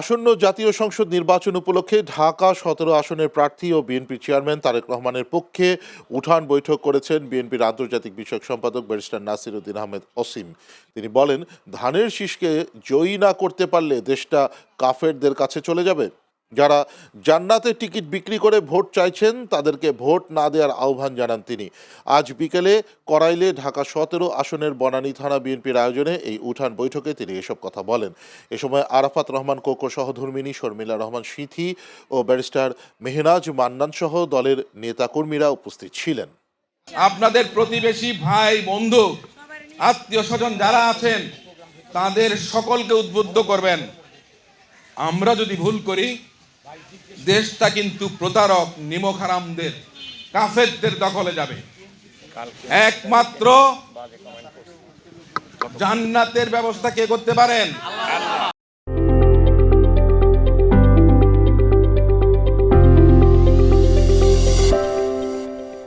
আসন্ন জাতীয় সংসদ নির্বাচন উপলক্ষে ঢাকা সতেরো আসনের প্রার্থী ও বিএনপি চেয়ারম্যান তারেক রহমানের পক্ষে উঠান বৈঠক করেছেন বিএনপির আন্তর্জাতিক বিষয়ক সম্পাদক ব্যারিস্টার নাসির উদ্দিন আহমেদ অসীম। তিনি বলেন, ধানের শীষকে জয়ী না করতে পারলে দেশটা কাফেরদের কাছে চলে যাবে। যারা জান্নাতে টিকিট বিক্রি করে ভোট চাইছেন, তাদেরকে ভোট না দেওয়ার আহ্বান জানান তিনি। আজ বিকেলে করাইলে ঢাকা সতেরো আসনের বনানী থানা বিএনপির আয়োজনে এই উঠান বৈঠকে তিনি এসব কথা বলেন। এ সময় আরাফাত রহমান, কোকো সহধর্মিনী, শর্মিলা রহমান, সিথি ও ব্যারিস্টার মেহনাজ মান্নান সহ দলের নেতাকর্মীরা উপস্থিত ছিলেন। আপনাদের প্রতিবেশী ভাই, বন্ধু, আত্মীয় স্বজন যারা আছেন, তাদের সকলকে উদ্বুদ্ধ করবেন। আমরা যদি ভুল করি দেশটা কিন্তু প্রতারক নিমখারামদের কাফেরদের দখলে যাবে। একমাত্র জান্নাতের ব্যবস্থা কে করতে পারেন?